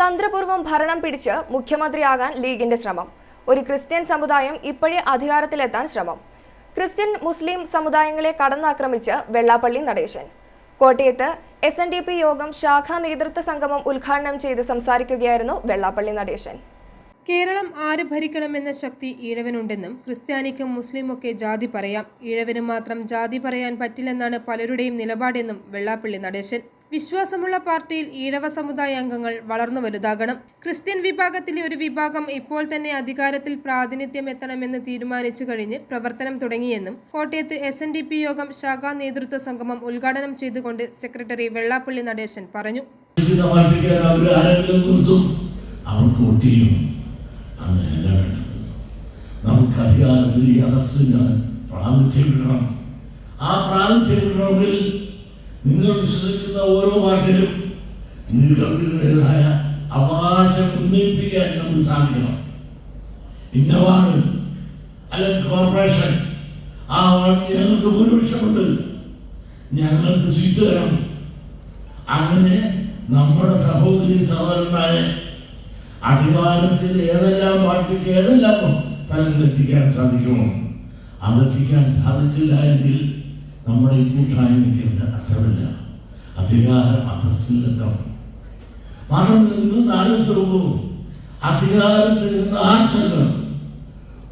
തന്ത്രപൂർവം ഭരണം പിടിച്ച് മുഖ്യമന്ത്രിയാകാൻ ലീഗിന്റെ ശ്രമം. ഒരു ക്രിസ്ത്യൻ സമുദായം ഇപ്പോഴേ അധികാരത്തിലെത്താൻ ശ്രമം. ക്രിസ്ത്യൻ മുസ്ലിം സമുദായങ്ങളെ കടന്നാക്രമിച്ച് വെള്ളാപ്പള്ളി നടേശൻ. കോട്ടയത്ത് എസ് എൻ ഡി പി യോഗം ശാഖാ നേതൃത്വ സംഗമം ഉദ്ഘാടനം ചെയ്ത് സംസാരിക്കുകയായിരുന്നു വെള്ളാപ്പള്ളി നടേശൻ. കേരളം ആര് ഭരിക്കണമെന്ന ശക്തി ഈഴവനുണ്ടെന്നും ക്രിസ്ത്യാനിക്കും മുസ്ലിമൊക്കെ ജാതി പറയാം. ഈഴവന് മാത്രം ജാതി പറയാൻ പറ്റില്ലെന്നാണ് പലരുടെയും നിലപാടെന്നും വെള്ളാപ്പള്ളി നടേശൻ വിശ്വാസമുള്ള പാർട്ടിയിൽ ഈഴവ സമുദായ അംഗങ്ങൾ വളർന്നു വലുതാകണം. ക്രിസ്ത്യൻ വിഭാഗത്തിലെ ഒരു വിഭാഗം ഇപ്പോൾ തന്നെ അധികാരത്തിൽ പ്രാതിനിധ്യം എത്തണമെന്ന് തീരുമാനിച്ചു കഴിഞ്ഞ് പ്രവർത്തനം തുടങ്ങിയെന്നും കോട്ടയത്ത് എസ് എൻ ഡി പി യോഗം ശാഖാ നേതൃത്വ സംഗമം ഉദ്ഘാടനം ചെയ്തുകൊണ്ട് സെക്രട്ടറി വെള്ളാപ്പള്ളി നടേശൻ പറഞ്ഞു. അധികാരത്തിൽ പ്രാതിനിധ്യം ആ പ്രാതിനിധ്യം നിങ്ങൾ വിശ്വസിക്കുന്ന ഓരോ പാർട്ടിയിലും നിങ്ങളുടേതായ അവകാശം ഉന്നയിപ്പിക്കാൻ നമുക്ക് സാധിക്കണം. ഇന്നവാണ് അല്ലെങ്കിൽ കോർപ്പറേഷൻ. ആ ഞങ്ങൾക്ക് ഭൂരിപക്ഷമുണ്ട്. ഞങ്ങൾക്ക് സീറ്റ് തരണം. അങ്ങനെ നമ്മുടെ സഹോദരി സഹോദരന്മാരെ അധികാരത്തിൽ ഏതെല്ലാം പാർട്ടിക്ക് ഏതെല്ലാം തലങ്ങളെത്തിക്കാൻ സാധിക്കുമോ? അതെത്തിക്കാൻ സാധിച്ചില്ല എങ്കിൽ നമ്മുടെ ഈ കൂട്ടായ്മയ്ക്ക് അർത്ഥമില്ല അധികാരം അധസ്സിലെത്തണം മാത്രമല്ല നിങ്ങൾ ആലോചിച്ച് അധികാരം തരുന്ന ആ സംഘം?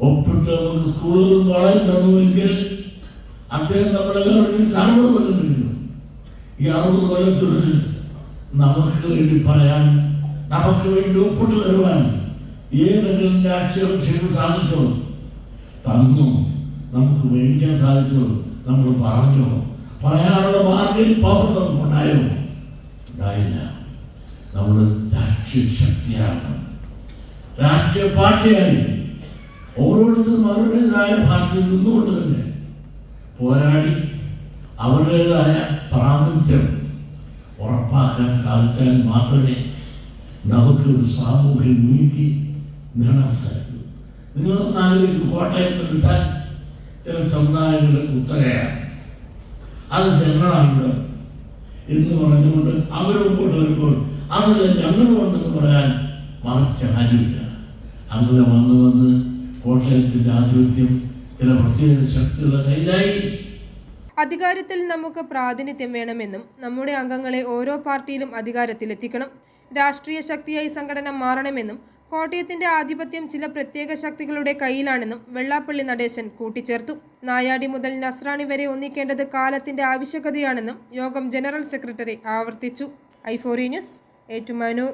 ഒപ്പിട്ട് നമുക്ക് സ്കൂളുകൾ വളരെ തന്നുവെങ്കിൽ അദ്ദേഹം നമ്മുടെ അറുപത് കൊല്ലം കഴിഞ്ഞു. ഈ അറുപത് നമുക്ക് വേണ്ടി പറയാൻ നമുക്ക് വേണ്ടി ഒപ്പിട്ട് തരുവാൻ ഏതെങ്കിലും രാഷ്ട്രീയ കക്ഷിക്ക് സാധിച്ചോ? തന്നു. നമുക്ക് മേടിക്കാൻ സാധിച്ചോ? നമ്മൾ പറഞ്ഞു. പറയാനുള്ള മാർഗം പവർ ഉണ്ടായോ? ഉണ്ടായില്ല. നമ്മൾ രാഷ്ട്രീയ ശക്തിയാണ്. രാഷ്ട്രീയ പാർട്ടിയായി. ഓരോരുത്തരും അവരുടേതായ പാർട്ടിയിൽ നിന്നുകൊണ്ട് തന്നെ പോരാടി അവരുടേതായ പ്രാതിനിധ്യം ഉറപ്പാക്കാൻ സാധിച്ചാൽ മാത്രമേ നമുക്ക് ഒരു സാമൂഹ്യ നീതി നേടാൻ സാധിക്കൂ. നിങ്ങൾ ആലോചിക്കും കോട്ടയം എടുത്താൽ ചില സമുദായങ്ങളുടെ കുത്തകയാണ് അത് ഞങ്ങളാണ് എന്ന് പറഞ്ഞുകൊണ്ട് അവർ മുമ്പോട്ട് വരുമ്പോൾ അതിൽ ഞങ്ങളുണ്ടെന്ന് പറയാൻ മറിച്ച കാര്യമില്ല അങ്ങനെ വന്ന് വന്ന് കോട്ടയത്തിന്റെ ആധിപത്യം ചില പ്രത്യേക ശക്തികളുടെ കയ്യിലായി. അധികാരത്തിൽ നമുക്ക് പ്രാതിനിധ്യം വേണമെന്നും നമ്മുടെ അംഗങ്ങളെ ഓരോ പാർട്ടിയിലും അധികാരത്തിലെത്തിക്കണം. രാഷ്ട്രീയ ശക്തിയായി സംഘടന മാറണമെന്നും കോട്ടയത്തിന്റെ ആധിപത്യം ചില പ്രത്യേക ശക്തികളുടെ കയ്യിലാണെന്നും വെള്ളാപ്പള്ളി നടേശൻ കൂട്ടിച്ചേർത്തു. നായാടി മുതൽ നസ്രാണി വരെ ഒന്നിക്കേണ്ടത് കാലത്തിന്റെ ആവശ്യകതയാണെന്നും യോഗം ജനറൽ സെക്രട്ടറി ആവർത്തിച്ചു. ഐഫോറി ന്യൂസ് ഏറ്റുമാനൂർ.